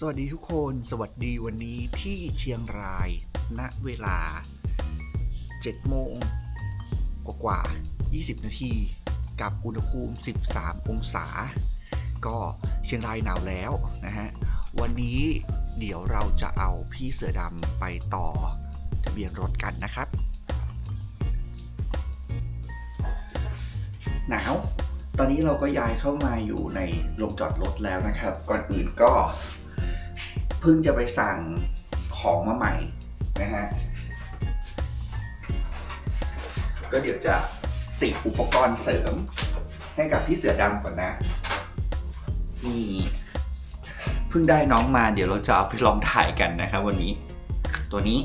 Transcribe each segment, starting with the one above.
สวัสดีทุกคนสวัสดีวันนี้ที่เชียงรายณเวลา7โมงกว่าๆ20 นาที กับอุณหภูมิ 13 องศา ก็เชียงรายหนาวแล้วนะฮะ วันนี้เดี๋ยวเราจะเอาพี่เสือดำไปต่อทะเบียนรถกันนะครับ หนาว ตอนนี้เราก็ย้ายเข้ามาอยู่ในโรงจอดรถแล้วนะครับ ก่อนอื่นก็ เพิ่งจะไปสั่งของมาใหม่นะฮะ ก็เดี๋ยวจะติดอุปกรณ์เสริม ให้กับพี่เสือดำก่อนนะ นี่เพิ่งได้น้องมาเดี๋ยวเราจะเอาไปลองถ่ายกันนะครับวันนี้ ตัวนี้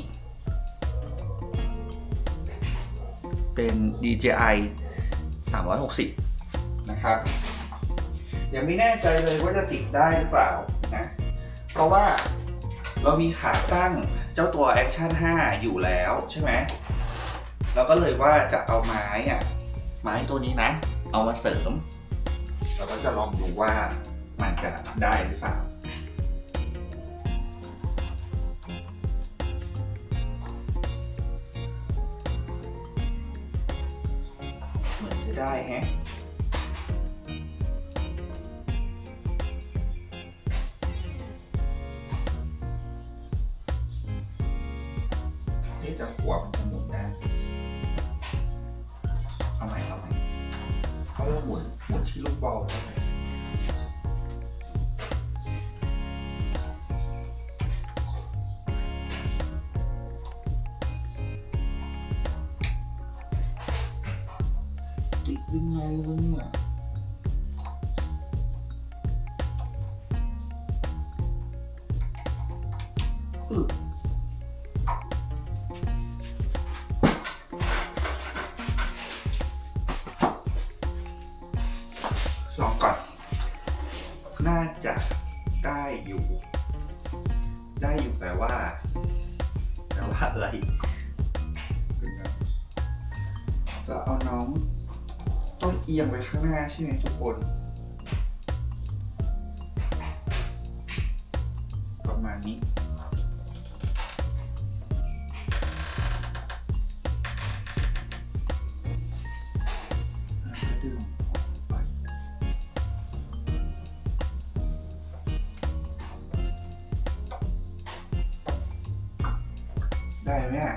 เป็น DJI 360 นะครับ ยังไม่แน่ใจเลยว่าจะติดได้หรือเปล่านะ เพราะว่าเรามีขาตั้งเจ้าตัว Action 5 อยู่แล้วใช่ไหมเราก็เลยว่าจะเอาไม้อะไม้ตัวนี้นะ เอามาเสริม เราก็จะลองดูว่ามันจะได้หรือเปล่าเหมือนจะได้แฮะ นี่จะขวบมันจะหมุนได้เอาใหม่เอาใหม่เขาเริ่มหมุนหมุนที่ลูกบอลแล้วไงติดยังไงวะเนี่ยอึล ได้อยู่ ได้อยู่แปลว่าแปลว่าอะไรก็เอาน้อง ต้องเอียงไปข้างหน้าใช่ไหมทุกคน ได้ไหมอะ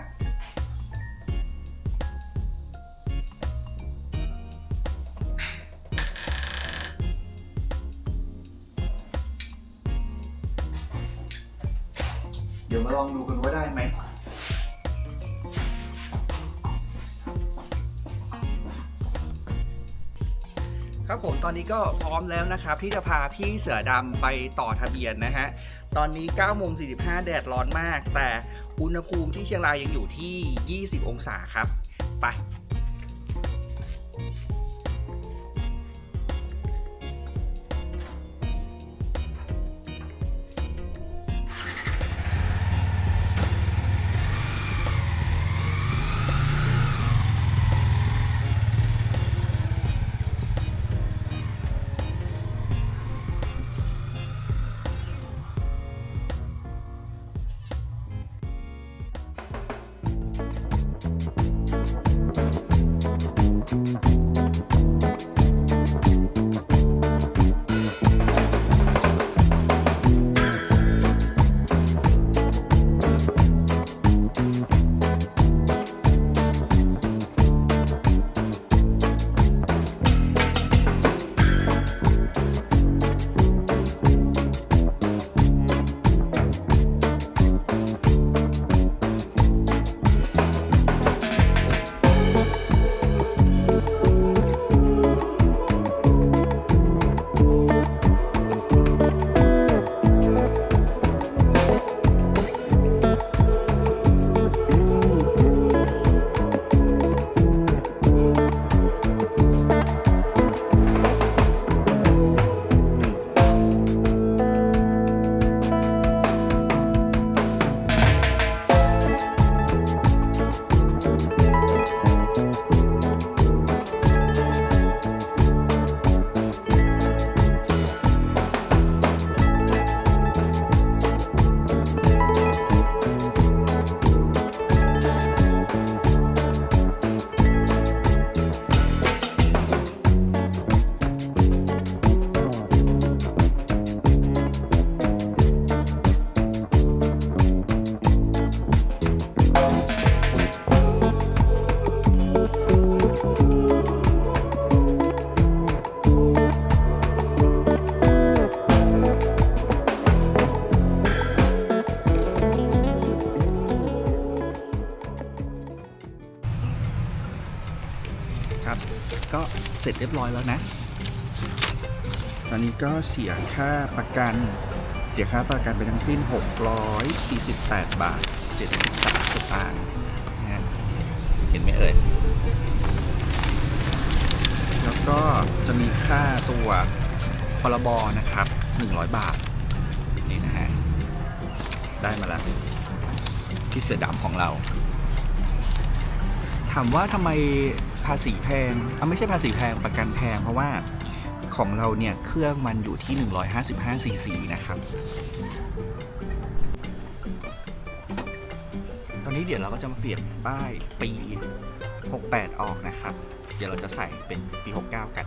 เดี๋ยวมาลองดูกันว่าได้ไหม ครับผมตอนนี้ก็พร้อมแล้วนะครับ ที่จะพาพี่เสือดำไปต่อทะเบียนนะฮะ ตอนนี้9โมง45 แดดร้อนมาก แต่ อุณหภูมิที่เชียงรายยังอยู่ที่ 20 องศาครับ ไป ก็เสร็จเรียบร้อยแล้วนะ ตอนนี้ก็เสียค่าประกัน เสียค่าประกันไปทั้งสิ้น 648 บาท 73สตางค์นะฮะเห็นไหมเอ่ย แล้วก็จะมีค่าตัวพรบนะครับ 100 บาท นี่นะฮะ ได้มาแล้วที่เสือดำของเรา ถามว่าทำไม ภาษีแพงอะไม่ใช่ภาษีแพงประกันแพงเพราะว่าของเราเนี่ยเครื่องมันอยู่ที่ 155 ซีซีนะครับ ตอนนี้เดี๋ยวเราก็จะมาเปลี่ยนป้ายปี 68 ออกนะครับ เดี๋ยวเราจะใส่เป็นปี 69 กัน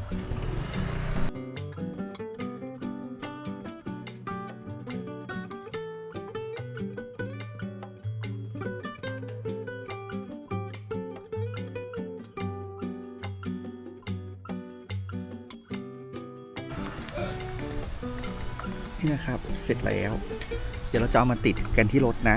นี่นะครับ เสร็จแล้ว เดี๋ยวเราจะเอามาติดกันที่รถนะ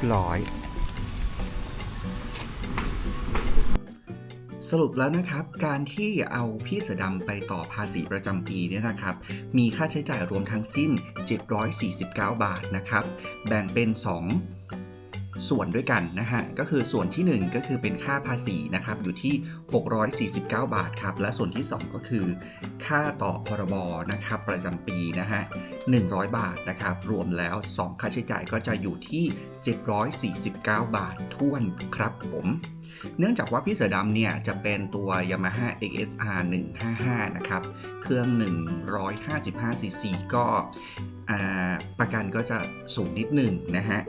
บร้อย สรุปแล้วนะครับ การที่เอาพี่เสือดำไปต่อภาษีประจำปีเนี่ยนะครับ มีค่าใช้จ่ายรวมทั้งสิ้น 749 บาทนะครับ แบ่งเป็น 2 ส่วนด้วยกันนะฮะ ก็คือส่วนที่ 1 ก็คือเป็นค่าภาษีนะครับ อยู่ที่ 649 บาทครับ และส่วนที่ 2 ก็คือ ค่าต่อพรบนะครับ ประจำปีนะฮะ 100 บาทนะครับ รวมแล้ว 2 ค่าใช้จ่ายก็จะอยู่ที่ 749 บาทท้วนครับผม เนื่องจากว่าพี่เสือดำเนี่ยจะเป็นตัว Yamaha XSR 155 นะครับ เครื่อง 155 cc ก็อ่าประกันก็จะสูงนิดหนึ่งนะฮะ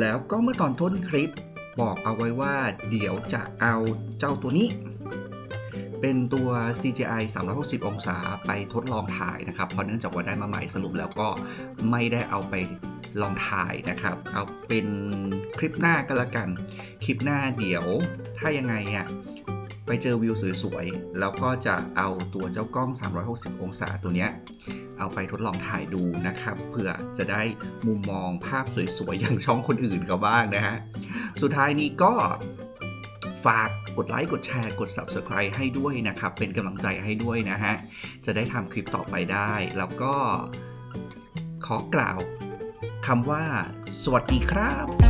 แล้วก็เมื่อตอนต้นคลิปบอกเอาไว้ว่าเดี๋ยวจะเอาเจ้าตัวนี้ เป็นตัว CGI 360 องศาไปทดลองถ่ายนะครับ เพราะเนื่องจากว่าได้มาใหม่สรุปแล้วก็ไม่ได้เอาไป ลองถ่ายนะครับ เอาเป็นคลิปหน้าก็แล้วกัน คลิปหน้าเดี๋ยวถ้ายังไงอะไปเจอวิวสวยๆ แล้วก็จะเอาตัวเจ้ากล้อง 360 องศาตัวเนี้ยเอาไปทดลองถ่ายดูนะครับ เพื่อจะได้มุมมองภาพสวยๆ อย่างช่องคนอื่นเขาบ้างนะฮะ สุดท้ายนี้ก็ฝากกดไลค์ กดแชร์ กด Subscribe ให้ด้วยนะครับ เป็นกำลังใจให้ด้วยนะฮะ จะได้ทำคลิปต่อไปได้ แล้วก็ขอกล่าว คำว่า สวัสดีครับ